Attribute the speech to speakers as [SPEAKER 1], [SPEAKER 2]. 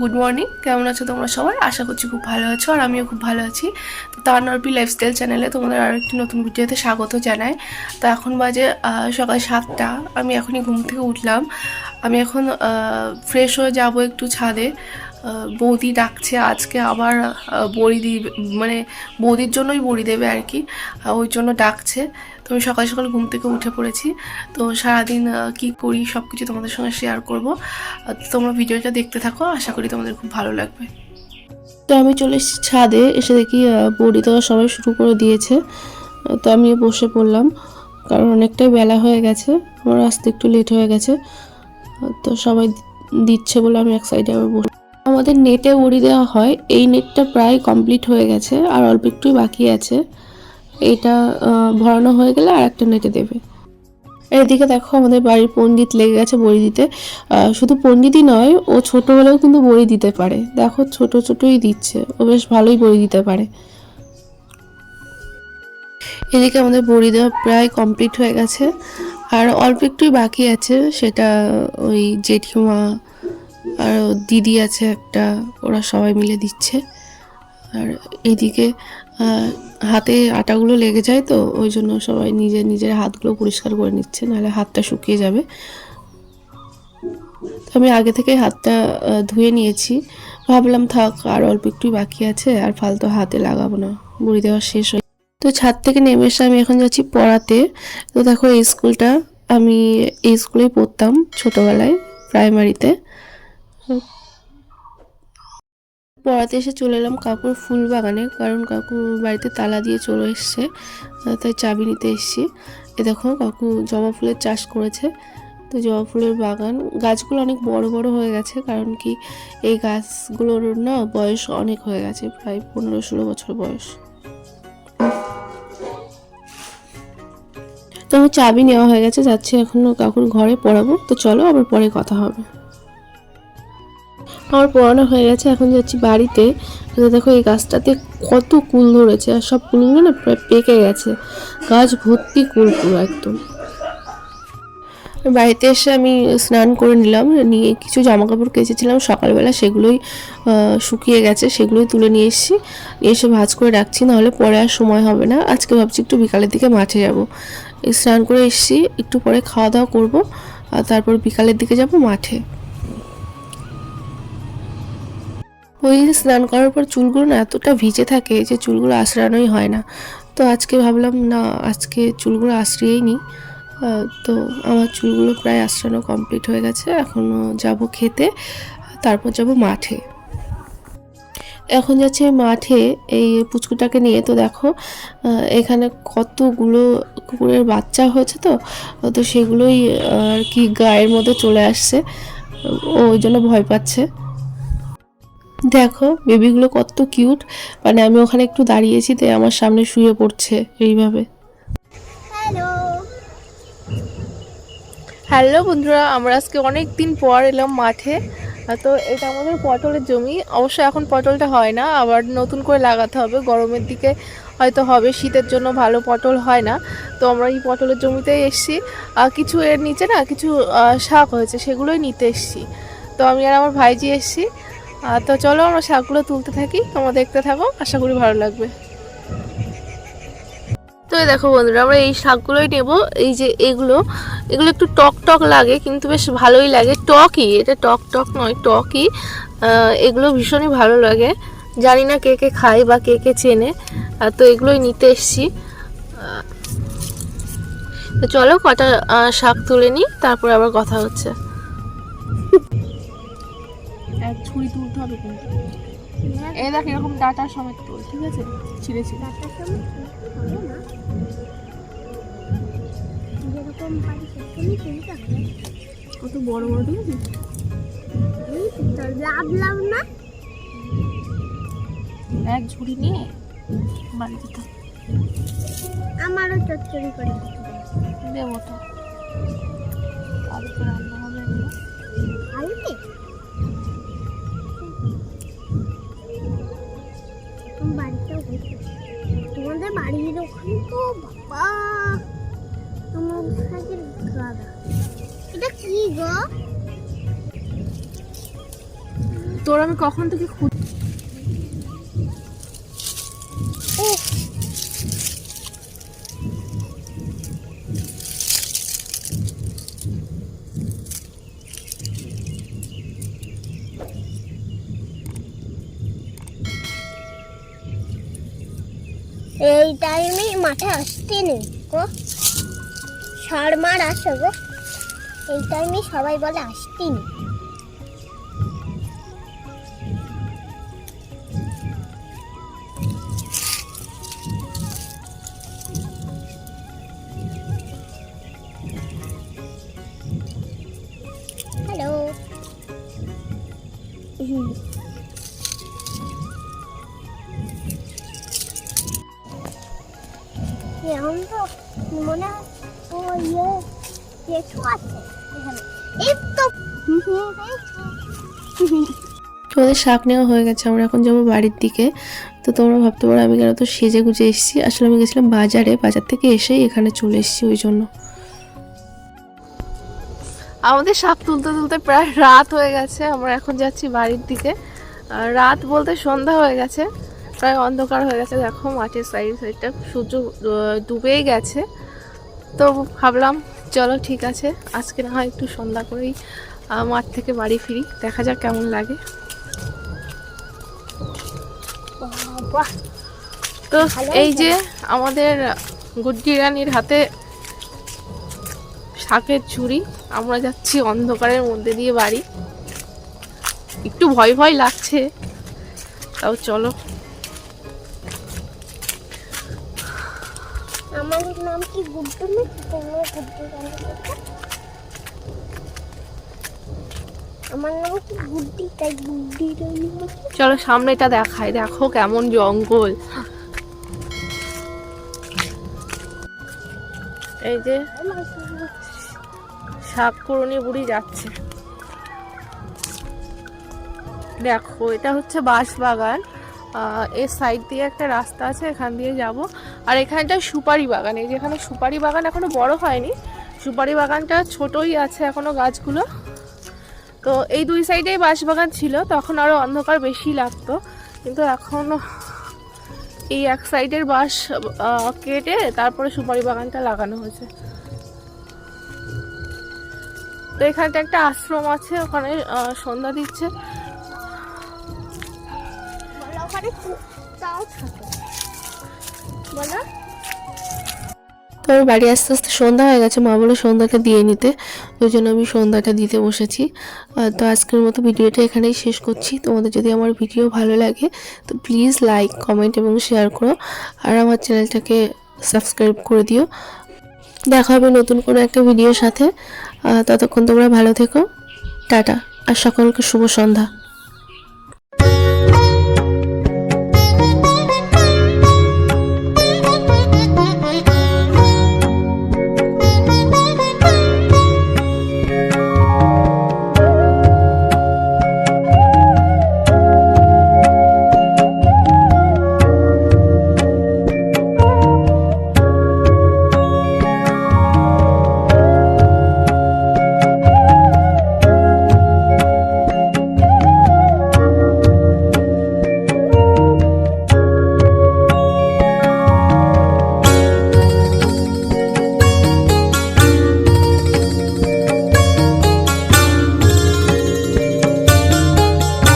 [SPEAKER 1] Good morning কেমন আছো তোমরা সবাই? আশা করছি খুব ভালো আছো আর আমিও খুব ভালো আছি। তো তার নরপি লাইফস্টাইল চ্যানেলে তোমাদের আরও একটি নতুন ভিডিওতে স্বাগত জানাই। তো এখন বাজে সকাল সাতটা। আমি এখনই ঘুম থেকে উঠলাম। আমি এখন ফ্রেশ হয়ে যাব একটু ছাদে। বৌদি ডাকছে, আজকে আবার বড়ি দিবে মানে বৌদির জন্যই বড়ি দেবে আর কি ওই জন্য ডাকছে। তো আমি সকাল সকাল ঘুম থেকে উঠে পড়েছি। তো সারাদিন কি করি সব কিছু তোমাদের সঙ্গে শেয়ার করব। তোমরা ভিডিওটা দেখতে থাকো, আশা করি তোমাদের খুব ভালো লাগবে। তো আমি চলে এসেছি ছাদে, এসে দেখি বড়ি দেওয়া সবাই শুরু করে দিয়েছে। তো আমি বসে পড়লাম, কারণ অনেকটাই বেলা হয়ে গেছে, আমার আসতে একটু লেট হয়ে গেছে। তো সবাই দিচ্ছে বলে আমি এক সাইডে আবার বসে আমাদের নেটে বড়ি দেওয়া হয়, এই নেটটা প্রায় কমপ্লিট হয়ে গেছে, আর অল্প একটুই বাকি আছে। এটা ভরানো হয়ে গেলে আর একটা নেটে দেবে। এদিকে দেখো আমাদের বাড়ির পণ্ডিত লেগে গেছে বড়ি দিতে। শুধু পণ্ডিতই নয়, ও ছোটোবেলাও কিন্তু বড়ি দিতে পারে। দেখো ছোট ছোটই দিচ্ছে, ও বেশ ভালোই বড়ি দিতে পারে। এদিকে আমাদের বড়ি দেওয়া প্রায় কমপ্লিট হয়ে গেছে, আর অল্প একটুই বাকি আছে, সেটা ওই জেঠিমা আর দিদি আছে একটা, ওরা সবাই মিলে দিচ্ছে। আর এদিকে হাতে আটাগুলো লেগে যায় তো, ওই জন্য সবাই নিজের নিজের হাতগুলো পরিষ্কার করে নিচ্ছে, নাহলে হাতটা শুকিয়ে যাবে। আমি আগে থেকে হাতটা ধুয়ে নিয়েছি। ভাবলাম থাক, আর অল্প একটু বাকি আছে, আর ফালতু হাতে লাগাবো না। মুড়ি দেওয়া শেষ হয়ে তো ছাদ থেকে নেমে এসে আমি এখন যাচ্ছি পড়াতে। তো দেখো এই স্কুলটা, আমি এই স্কুলেই পড়তাম ছোটোবেলায়, প্রাইমারিতে। পড়াতে এসে চলে এলাম কাকুর ফুল বাগানে, কারণ কাকু বাড়িতে তালা দিয়ে চলে এসছে তাই চাবি নিতে এসছি। এ দেখো, কাকু জবা ফুলের চাষ করেছে। তো জবা ফুলের বাগান, গাছগুলো অনেক বড় বড় হয়ে গেছে, কারণ কি এই গাছগুলোর না বয়স অনেক হয়ে গেছে, প্রায় পনেরো ষোলো বছর বয়স। তো আমার চাবি নেওয়া হয়ে গেছে, যাচ্ছে এখন কাকুর ঘরে পড়াবো। তো চলো আবার পরে কথা হবে। আমার পড়ানো হয়ে গেছে, এখন যাচ্ছি বাড়িতে। দেখো এই গাছটাতে কত কুল ধরেছে, আর সব কুলগুলো না প্রায় পেকে গেছে। গাছ ভর্তি কুল পুরো একদম। বাড়িতে এসে আমি স্নান করে নিলাম, নিয়ে কিছু জামা কাপড় কেচেছিলাম, সকালবেলা সেগুলোই শুকিয়ে গেছে, সেগুলোই তুলে নিয়ে এসেছি। এসে ভাজ করে রাখছি, নাহলে পরে আর সময় হবে না। আজকে ভাবছি একটু বিকালের দিকে মাঠে যাব। স্নান করে এসেছি, একটু পরে খাওয়া দাওয়া করব, আর তারপর বিকালের দিকে যাব মাঠে। ওই দিন স্নান করার পর চুলগুলো না এতটা ভিজে থাকে যে চুলগুলো আশ্রানোই হয় না। তো আজকে ভাবলাম, না, আজকে চুলগুলো আশ্রিয়েই নিই। তো আমার চুলগুলো প্রায় আশ্রানো কমপ্লিট হয়ে গেছে। এখনও যাব খেতে, তারপর যাব মাঠে। এখন যাচ্ছে মাঠে, এই পুচকুটাকে নিয়ে। তো দেখো এখানে কতগুলো কুকুরের বাচ্চা হয়েছে তো তো সেগুলোই আর কি গায়ের মধ্যে চলে আসছে। ওই জন্য ভয় পাচ্ছে। দেখো বেবিগুলো কত কিউট মানে আমি ওখানে একটু দাঁড়িয়েছি তাই আমার সামনে শুয়ে পড়ছে এইভাবে।
[SPEAKER 2] হ্যালো
[SPEAKER 1] হ্যালো বন্ধুরা আমরা আজকে অনেক দিন পর এলাম মাঠে। তো এটা আমাদের পটলের জমি। অবশ্য এখন পটলটা হয় না আবার নতুন করে লাগাতে হবে। গরমের দিকে হয়তো হবে শীতের জন্য ভালো পটল হয় না। তো আমরা এই পটলের জমিতেই এসছি। আর কিছু এর নিচে না কিছু শাক হয়েছে সেগুলোই নিতে এসছি। তো আমি আর আমার ভাইজি এসছি। আহ, তো চলো আমরা শাকগুলো তুলতে থাকি তোমরা দেখতে থাকো আশা করি ভালো লাগবে। তো দেখো বন্ধুরা আমরা এই শাকগুলোই নেব। এই যে এগুলো এগুলো একটু টক টক লাগে কিন্তু বেশ ভালোই লাগে। টকই এটা টক টক নয় টকই। এগুলো ভীষণই ভালো লাগে। জানি না কে কে খায় বা কে কে চেনে। তো এগুলোই নিতে এসছি। তো চলো কটা শাক তুলে নিই তারপরে আবার কথা হচ্ছে। এক ছুরি তুলতে হবে কিন্তু। এই দেখ এরকম ডাটা সমেত তোল ঠিক আছে? ছিঁড়ে ছিঁড়ে। কত বড় বড় ঠিক আছে
[SPEAKER 2] লাভ না?
[SPEAKER 1] এক ঝুড়ি নিয়ে বাড়িতে থাক।
[SPEAKER 2] আমারও চচ্চড়ি করে
[SPEAKER 1] দেবো তো।
[SPEAKER 2] ওখানে বাবা তোমার সাথে গাদা। এটা কি গো?
[SPEAKER 3] তোর আমি কখন থেকে খুঁজ
[SPEAKER 2] এই টাইমে মাঠে আসতে নেই গো। সার মার আসো গো। এই টাইমে সবাই বলে আসতে নেই। হ্যালো হুম। ইয়ে হুম।
[SPEAKER 3] তোমাদের শাক নেওয়া হয়ে গেছে, আমরা এখন যাব বাড়ির দিকে। তো তোমরা ভাবতে পারো আমি কেন তো সেজে গুজে এসেছি। আসলে আমি গেছিলাম বাজারে, বাজার থেকে এসেই এখানে চলে এসেছি ওই জন্য। আমাদের শাক তুলতে তুলতে প্রায় রাত হয়ে গেছে, আমরা এখন যাচ্ছি বাড়ির দিকে। রাত বলতে সন্ধ্যা হয়ে গেছে। প্রায় অন্ধকার হয়ে গেছে। দেখো মাঠের সাইড সাইডটা সূর্য ডুবেই গেছে। তো ভাবলাম চলো ঠিক আছে আজকে না হয় একটু সন্ধ্যা করেই মাঠ থেকে বাড়ি ফিরি। দেখা যাক কেমন লাগে। তো এই যে আমাদের গুড্ডি রানীর হাতে শাকের ছুরি আমরা যাচ্ছি অন্ধকারের মধ্যে দিয়ে বাড়ি। একটু ভয় ভয় লাগছে। তাও চলো।
[SPEAKER 2] আমার নাম কি? গুড্ডু তোমরা গুড্ডু
[SPEAKER 3] চলো সামনেটা দেখাই। দেখো কেমন জঙ্গল। এই যে শাক বুড়ি যাচ্ছে। দেখো, এটা হচ্ছে বাঁশ বাগান এর সাইড দিয়ে একটা রাস্তা আছে, এখান দিয়ে যাব। আর এখানটা সুপারি বাগান, এই যেখানে সুপারি বাগান এখনও বড় হয়নি। সুপারি বাগানটা ছোটই আছে এখনও গাছগুলো। তো এই দুই সাইডেই বাঁশ বাগান ছিল, তখন আরও অন্ধকার বেশি লাগতো। কিন্তু এখন এই এক সাইডের বাঁশ কেটে তারপরে সুপারি বাগানটা লাগানো হয়েছে। তো এখানটা একটা আশ্রম আছে, ওখানে সন্ধ্যা দিচ্ছে।
[SPEAKER 2] কুত্তাও থাকে। বলো।
[SPEAKER 3] তো বাড়ি আস্তে আস্তে সন্ধ্যা হয়ে গেছে, মা বলে সন্ধ্যাটা দিয়ে নিতে। ওই জন্য আমি সন্ধ্যাটা দিতে বসেছি। তো আজকের মতো ভিডিওটা এখানেই শেষ করছি। তোমাদের যদি আমার ভিডিও ভালো লাগে, তো প্লিজ লাইক কমেন্ট এবং শেয়ার করো। আর আমার চ্যানেলটাকে সাবস্ক্রাইব করে দিও। দেখা হবে নতুন কোনো একটা ভিডিওর সাথে। ততক্ষণ তোমরা ভালো থেকো। টাটা। আর সকলকে শুভ সন্ধ্যা।